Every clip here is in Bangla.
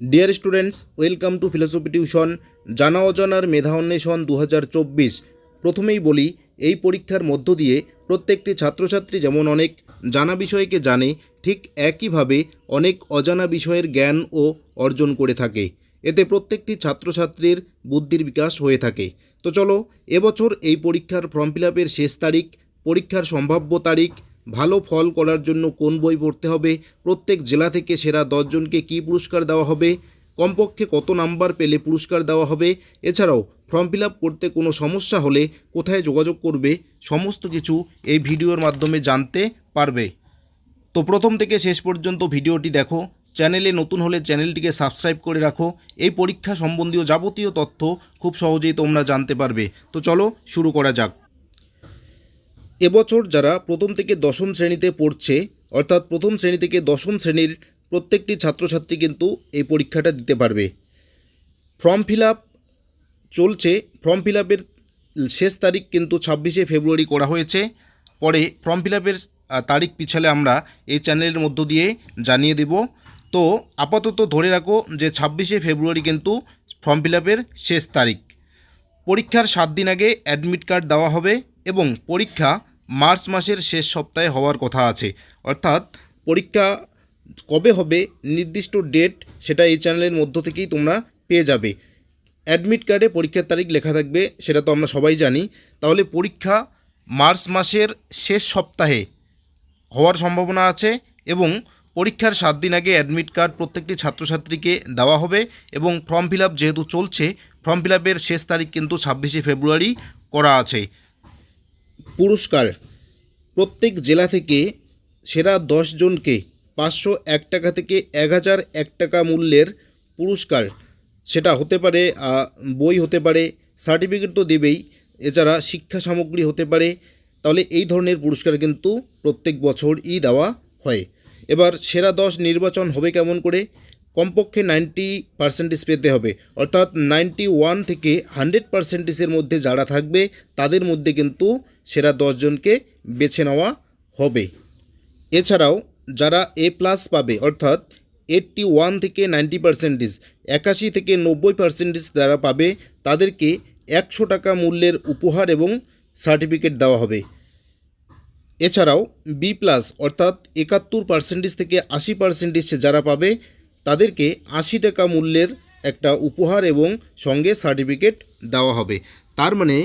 Dear students welcome to philosophy tuition জানা অজানার মেধা অন্বেষণ দু হাজার চব্বিশ। প্রথমেই বলি, এই পরীক্ষার মধ্য দিয়ে প্রত্যেকটি ছাত্রছাত্রী যেমন অনেক জানা বিষয়কে জানে, ঠিক একইভাবে অনেক অজানা বিষয়ের জ্ঞান ও অর্জন করে থাকে। এতে প্রত্যেকটি ছাত্রছাত্রীর বুদ্ধির বিকাশ হয়ে থাকে। তো চলো, এবছর এই পরীক্ষার ফর্ম ফিল শেষ তারিখ, পরীক্ষার সম্ভাব্য তারিখ ভালো ফল করার জন্য কোন বই পড়তে হবে, প্রত্যেক জেলা থেকে সেরা দশজনকে কী পুরস্কার দেওয়া হবে, কমপক্ষে কত নাম্বার পেলে পুরস্কার দেওয়া হবে, এছাড়াও ফর্ম ফিল করতে কোনো সমস্যা হলে কোথায় যোগাযোগ করবে, সমস্ত কিছু এই ভিডিওর মাধ্যমে জানতে পারবে। তো প্রথম থেকে শেষ পর্যন্ত ভিডিওটি দেখো, চ্যানেলে নতুন হলে চ্যানেলটিকে সাবস্ক্রাইব করে রাখো, এই পরীক্ষা সম্বন্ধীয় যাবতীয় তথ্য খুব সহজেই তোমরা জানতে পারবে। তো চলো শুরু করা যাক। এবছর যারা প্রথম থেকে দশম শ্রেণীতে পড়ছে, অর্থাৎ প্রথম শ্রেণি থেকে দশম শ্রেণির প্রত্যেকটি ছাত্রছাত্রী কিন্তু এই পরীক্ষাটা দিতে পারবে। ফর্ম ফিল চলছে, ফর্ম ফিল শেষ তারিখ কিন্তু ছাব্বিশে ফেব্রুয়ারি করা হয়েছে। পরে ফর্ম ফিল তারিখ পিছালে আমরা এই চ্যানেলের মধ্য দিয়ে জানিয়ে দেব। তো আপাতত ধরে রাখো যে ছাব্বিশে ফেব্রুয়ারি কিন্তু ফর্ম ফিল শেষ তারিখ। পরীক্ষার সাত দিন আগে অ্যাডমিট কার্ড দেওয়া হবে। এবং পরীক্ষা মার্চ মাসের শেষ সপ্তাহে হওয়ার কথা আছে। অর্থাৎ পরীক্ষা কবে হবে, নির্দিষ্ট ডেট সেটা এই চ্যানেলের মধ্য থেকেই তোমরা পেয়ে যাবে। অ্যাডমিট কার্ডে পরীক্ষার তারিখ লেখা থাকবে, সেটা তো আমরা সবাই জানি। তাহলে পরীক্ষা মার্চ মাসের শেষ সপ্তাহে হওয়ার সম্ভাবনা আছে এবং পরীক্ষার সাত দিন আগে অ্যাডমিট কার্ড প্রত্যেকটি ছাত্রছাত্রীকে দেওয়া হবে এবং ফর্ম ফিল যেহেতু চলছে, ফর্ম ফিল শেষ তারিখ কিন্তু ছাব্বিশে ফেব্রুয়ারি করা আছে। পুরস্কার প্রত্যেক জেলা থেকে সেরা জনকে পাঁচশো এক টাকা থেকে এক হাজার এক টাকা মূল্যের পুরস্কার। সেটা হতে পারে বই হতে পারে সার্টিফিকেট তো দেবেই। এছাড়া শিক্ষা সামগ্রী হতে পারে। তাহলে এই ধরনের পুরস্কার কিন্তু প্রত্যেক বছরই দেওয়া হয়। এবার সেরা দশ নির্বাচন হবে কেমন করে? কমপক্ষে নাইনটি পার্সেন্টেজ পেতে হবে। অর্থাৎ নাইনটি ওয়ান থেকে হান্ড্রেড পার্সেন্টেজের মধ্যে যারা থাকবে, তাদের মধ্যে কিন্তু সেরা দশজনকে বেছে নেওয়া হবে। এছাড়াও যারা এ প্লাস পাবে, অর্থাৎ এইট্টি ওয়ান থেকে নাইনটি পার্সেন্টেজ একাশি থেকে নব্বই পার্সেন্টেজ যারা পাবে, তাদেরকে একশো টাকা মূল্যের উপহার এবং সার্টিফিকেট দেওয়া হবে। এছাড়াও বি প্লাস অর্থাৎ একাত্তর পার্সেন্টেজ থেকে আশি পার্সেন্টেজ যারা পাবে তাদেরকে আশি টাকা মূল্যের একটা উপহার এবং সঙ্গে সার্টিফিকেট দেওয়া হবে। তার মানে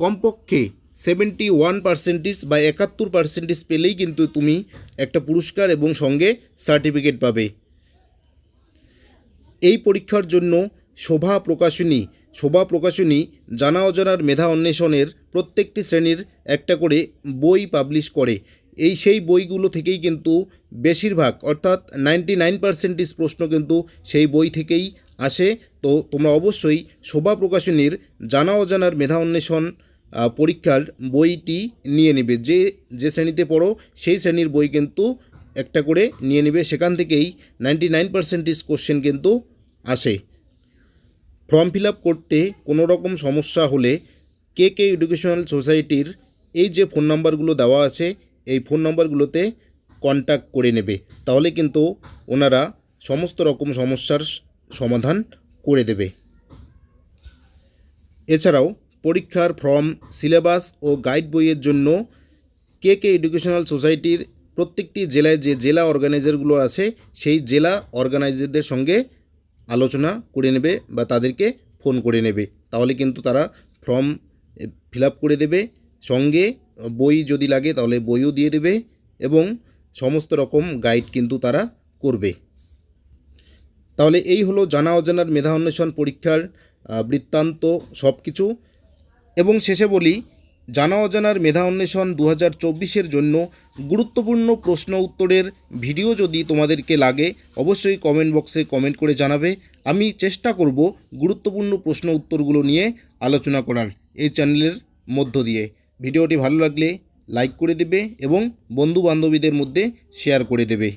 কমপক্ষে সেভেন্টি ওয়ান পার্সেন্টেজ বা একাত্তর পার্সেন্টেজ পেলেই কিন্তু তুমি একটা পুরস্কার এবং সঙ্গে সার্টিফিকেট পাবে। এই পরীক্ষার জন্য শোভা প্রকাশনী শোভা প্রকাশনী জানা অজানার মেধা অন্বেষণের প্রত্যেকটি শ্রেণির একটা করে বই পাবলিশ করে। এই সেই বইগুলো থেকেই কিন্তু বেশিরভাগ, অর্থাৎ নাইনটি নাইন পার্সেন্টেজ প্রশ্ন কিন্তু সেই বই থেকেই আসে। তো তোমরা অবশ্যই শোভা প্রকাশনীর জানা অজানার মেধা অন্বেষণ পরীক্ষার বইটি নিয়ে নেবে। যে যে শ্রেণীতে পড়ো, সেই শ্রেণির বই কিন্তু একটা করে নিয়ে নেবে। সেখান থেকেই নাইনটি নাইন পার্সেন্টেজ কোশ্চেন কিন্তু আসে। ফর্ম ফিল আপ করতে কোনো রকম সমস্যা হলে কে কে এডুকেশনাল সোসাইটির এই যে ফোন নাম্বারগুলো দেওয়া আছে এই ফোন নম্বরগুলোতে কন্ট্যাক্ট করে নেবে। তাহলে কিন্তু ওনারা সমস্ত রকম সমস্যার সমাধান করে দেবে। এছাড়াও পরীক্ষার ফর্ম সিলেবাস ও গাইড বইয়ের জন্য কে কে এডুকেশনাল সোসাইটির প্রত্যেকটি জেলায় যে জেলা অর্গানাইজারগুলো আছে, সেই জেলা অর্গানাইজারদের সঙ্গে আলোচনা করে নেবে বা তাদেরকে ফোন করে নেবে। তাহলে কিন্তু তারা ফর্ম ফিল করে দেবে। সঙ্গে বই যদি লাগে তাহলে বইও দিয়ে দেবে এবং সমস্ত রকম গাইড কিন্তু তারা করবে। তাহলে এই হলো জানা অজানার মেধা অন্বেষণ পরীক্ষার বৃত্তান্ত সব কিছু এবং শেষে বলি, জানা অজানার মেধা অন্বেষণ দু হাজার জন্য গুরুত্বপূর্ণ প্রশ্ন উত্তরের ভিডিও যদি তোমাদেরকে লাগে, অবশ্যই কমেন্ট বক্সে কমেন্ট করে জানাবে। আমি চেষ্টা করব গুরুত্বপূর্ণ প্রশ্ন উত্তরগুলো নিয়ে আলোচনা করার এই চ্যানেলের মধ্য দিয়ে। ভিডিওটি ভালো লাগলে লাইক করে দেবে এবং বন্ধু বান্ধবীদের মধ্যে শেয়ার করে দেবে।